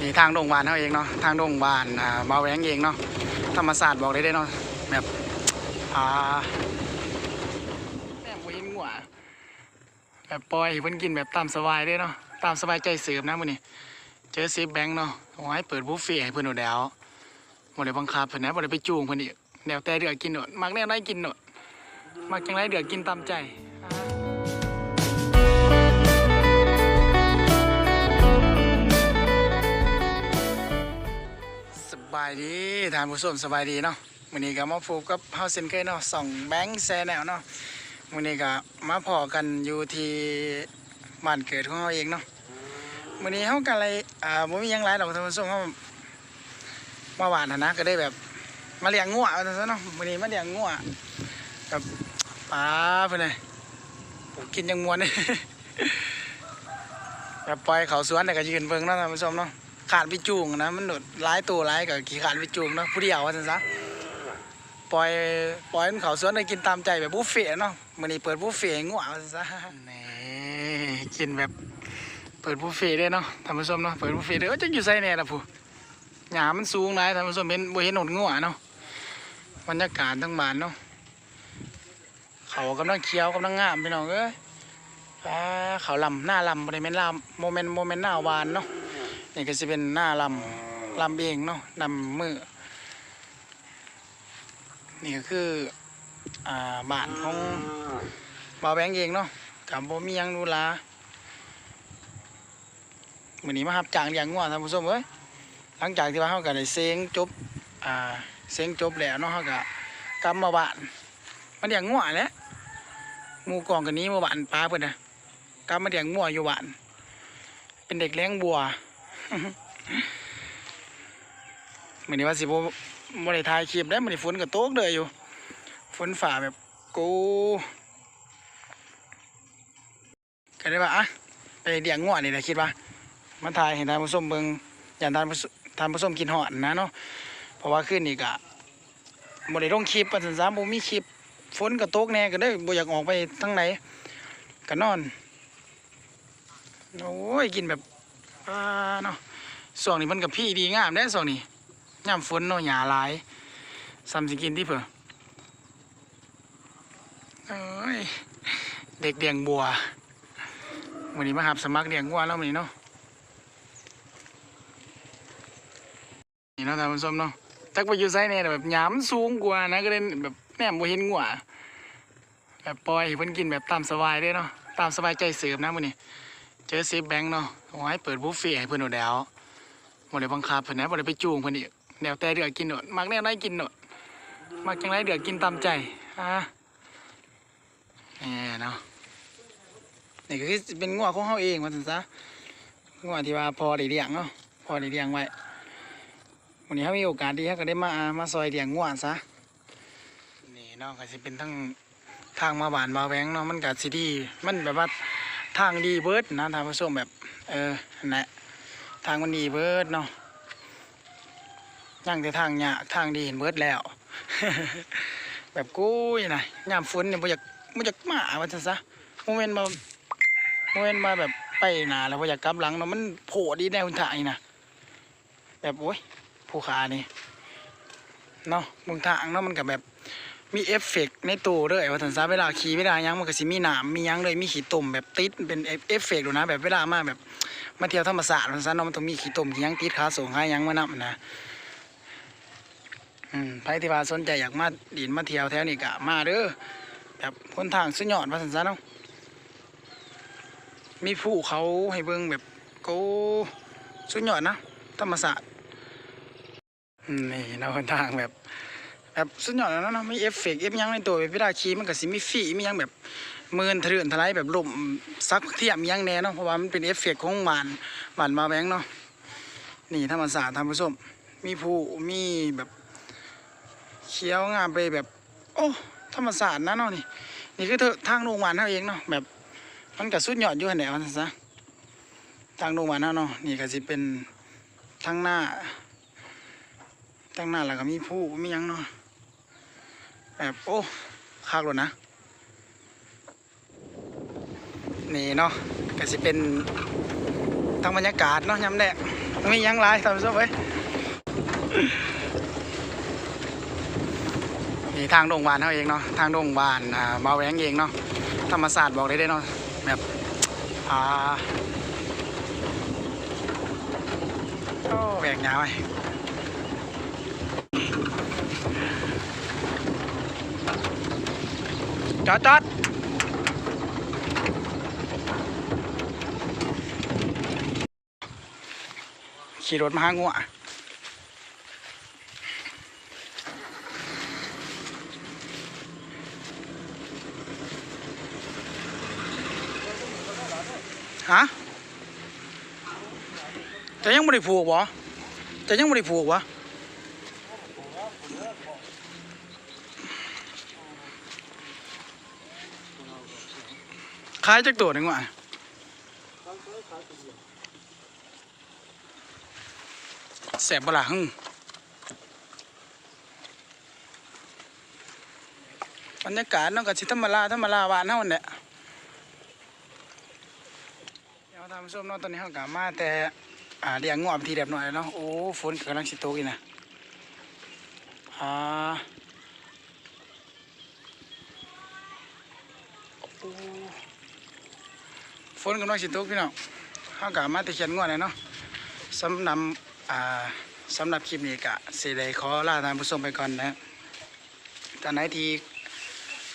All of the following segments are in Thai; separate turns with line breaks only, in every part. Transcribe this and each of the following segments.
นี่ทางโรงพยาบาลเขาเองเนาะทางโรงพยาบาลอ่าบาแหวงเองเนาะธรรมศาสตร์บอกได้ได้เนาะแบบอ่าแม่บ่เห็นงัวแบบปล่อยให้เพิ่นกินแบบตามสบายเด้เนาะตามสบายใจเสร์ฟนะมื้อนี้เจอซีฟแบงค์เนาะเอาให้เปิดบุฟเฟ่ให้เพิ่นโดดแล้วบ่ได้บังคับเพิ่นนะบ่ได้ไปจูงเพิ่นอีกแนวแต่เดือกกินโดดมักแนวได้กินโดดมักจังไรเดือกกินตามใจ บายดีท่านผู้ชมสบายดีเนาะมื้อนี้ก็มาพบกับเฮาเซนเคยเนาะส่องแบงค์แซแนวเนาะมื้อนี้ก็มาพอกันอยู่ที่บ้านเกิดของเฮาเองเนาะมื้อนี้เฮาก็เลยอ่าบ่มีหยังหลายดอกท่านผู้ชมเฮามาหวานหั้นนะก็ได้แบบมาเลี้ยงงัวเอาซั่นเนาะมื้อนี้มาเลี้ยงงัวกับป้าเพิ่นเลยโอ้กินยังมวนเลย แบบปล่อยเขาสวนแต่ก็ยืนเบิ่งเนาะท่านผู้ชมเนาะ ขาดไปจูงนะมันหนดร้ายตัวร้ายกับขี่ขาดไปจูงเนาะผู้เดียวว่าซั่นซะปล่อยปล่อยมันเขาสวนได้กินตามใจแบบบุฟเฟ่เนาะมื้อนี้เปิดบุฟเฟ่ต์ให้งัวว่าซั่นซะนี่กินแบบเปิดบุฟเฟ่ต์เด้เนาะท่านผู้ชมเนาะเปิดบุฟเฟ่เด้อจักอยู่ไสแน่ละผู้หญ้ามันสูงหลายท่านผู้ชมเห็นบ่เห็นหนดงัวเนาะบรรยากาศทั้งบ้านเนาะเขากำลังเคี้ยวกำลังงามพี่น้องเอ้ยอ่าเขาลำหน้าลำบ่ได้แม่นลำโมเมนต์โมเมนต์หน้าวานเนาะ นี่ก็จะเป็นหน้าลำลำเองเนาะลำมือนี่ก็คืออ่าบ้านของบ่าวแบงเองเนาะกับบ่มียังดูลามือนี้มารับจางเลี้ยงงัวท่านผู้ชมเอ้ยหลังจากที่ว่าเฮาก็ได้เซ็งจบอ่าเซ็งจบแล้วเนาะเฮาก็กลับมาบ้านมาเลี้ยงงัวแหล้วหมู่กองกันนี้มาบ้านป้าเพิ่นนะกลับมาเลี้ยงงัวอยู่บ้านเป็นเด็กเลี้ยงบัว มือนนี้ว่าสิบบ่ได้ถ่ายคลิปได้เหมือนฝนก็ตกเลยอยู่ ฝนฝ่าแบบกูก็ได้ว่าอะไปเลี้ยงงัวนี่แหละคิดว่ามาถ่ายให้ท่านผู้ชมเบิงอย่างทานทานผู้ชมกินหอดนะเนาะเพราะว่าคืนนี้ก็บ่ได้ลงคลิปว่าซั่นซะบ่มีคลิปฝนก็ตกแน่ก็เลยบ่อยากออกไปทางไหนก็นอนโอ้ยกินแบบ อ่าเนาะส่วงนี้มันกับพี่ดีงามได้ส่วงนี้ยามฝนเนาะหญ้าหลายซ้ำสิกินที่เผื่อเอ้ยเด็กเดียงบัววันนี้มาหับสมัครเดียงบัวแล้ววันนี้เนาะนี่เนาะท่านผู้ชมเนาะจักไปอยู่ไซเนี่ยแบบหยามสูงกว่านะก็เลยแบบแนมบ่เห็นงัวแบบปล่อยเพิ่นกินแบบตามสบายเด้เนาะตามสบายใจเสร์ฟนะมื้อนี้ เจอซีฟแบงค์เนาะเอาให้เปิดบุฟเฟ่ให้เพิ่อนโดดแล้วบ่ได้บังคับเพิ่อนนะบ่ได้ไปจูงเพิ่อนอีกแนวแต่เดือกกินโดดมักแนวไหนกินโดดมักจังไรเดือกกินตามใจอ่านี่เนาะนี่ก็คือเป็นงัวของเฮาเองว่าซั่นซะงัวที่ว่าพอได้เลี้ยงเนาะพอได้เลี้ยงไว้วันนี้เฮามีโอกาสดีเฮาก็ได้มามาซอยเลี้ยงงัวซะนี่เนาะก็สิเป็นทั้งทางมาบ้านมาแวงเนาะมันก็สิดีมันแบบว่า ทางดีเบิร์ดนะท่านผู้ชมแบบเออนะทางมันดีเบิร์ดเนาะยังแต่ทางยากทางดีเห็นเบิร์ดแล้ว แบบกุ้ยนะยามฝนเนี่ยบ่อยากบ่อยากมาว่าซั่นซะโมเมนต์มาโมเมนต์มาแบบไปหนาแล้วบ่อยากกลับหลังเนาะมันโผล่ดีแนวทางนี่นะแบบโอ้ยผู้ขานี่เนาะบางทางเนาะมันกับแบบ มีเอฟเฟกต์ในตัวด้วยว่าสันซาเวลาขี่เวลายังมันก็สิมีหนามมียังเลยมีขี้ตุ่มแบบติดเป็นเอฟเฟกต์ดูนะแบบเวลามาแบบมาเที่ยวธรรมศาสตร์ว่าสันซาเนาะมันต้องมีขี้ตุ่มขี้หยังติดขาส่งหายังมานํนะอืมใครที่ว่าสนใจอยากมาดินมาเที่ยวแถวนี้ก็มาเด้อแบบคนทางสุดยอดว่าสันซาเนาะมีภูเขาให้เบิ่งแบบโกสุดยอดนะธรรมศาสตร์นี่เนาะคนทางแบบ แบบสุดยอดแล้วเนาะมีเอฟเฟกต์เอฟยังในตัวแบบเวลาขี่มันก็สิมีฝีมียังแบบเมินทะเลื่อนทลายแบบลมซักเทียมยังแน่เนาะเพราะว่ามันเป็นเอฟเฟกต์ของหวานหวานมาแบงเนาะนี่ธรรมศาสตร์ท่านผู้ชมมีผู้มีแบบเขียวงามไปแบบ โอ้ธรรมศาสตร์นะเนาะนี่นี่คือเธอทางโรงพยาบาลเท่าเองเนาะแบบมันก็สุดยอดอยู่หั่นแหละว่าซั่นซะทางโรงพยาบาลเนาะนี่ก็สิเป็นทางหน้าทางหน้าแล้วก็มีผู้มียังเนาะ แบบโอ้คักเลยนะ นี่เนาะก็สิเป็นทางบรรยากาศเนาะยามแดดมีหยังหลายท่านผู้ชมเว้ยนี่ทางโรงพยาบาลเขาเองเนาะทางโรงพยาบาลอ่ามาแหวงเองเนาะธรรมศาสตร์บอกได้ได้เนาะแบบอ่าโอ้แหวกยาวไอ จอดจอดขี่รถมาหางัวฮะจะยังไม่ได้ผูกวะจะยังไม่ได้ผูกวะ ขายจักตัวหนึ่งว่ะแสบปล่ะฮึ่งบรรยากาศเนาะกับชิธรรมราธรรมราบ้านเฮาเนี่ยเดี๋ยวทำส้มเนาะตอนนี้เฮากลับมาแต่อ่าเลี้ยงงวบทีเรียบร้อยเนาะโอ้ฝนกำลังสิโตกอีกนะอ่าโอ้ ฝนกำลังสิตกพี่น้องเฮากลับมาต่เขียนงวดเลยเนาะสำหรับอ่าสำหรับคลิปนี้กะสิได้ขอลาทานผู้ชมไปก่อนนะตอนไหนที่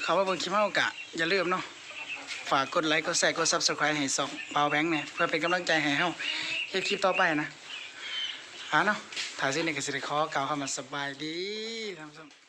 เขาว่าเบิ่งคลิปเฮากะอย่าลืมเนาะฝากกดไลค์กดแชร์กด Subscribe ให้สองเปาแบงค์เนี่ยเพื่อเป็นกำลังใจให้เฮาเฮ็ดคลิปต่อไปนะหาเนาะถ่ายสิ่งนี้ก็สิได้ขอกล่าวคำว่าสบายดีท่านผู้ชม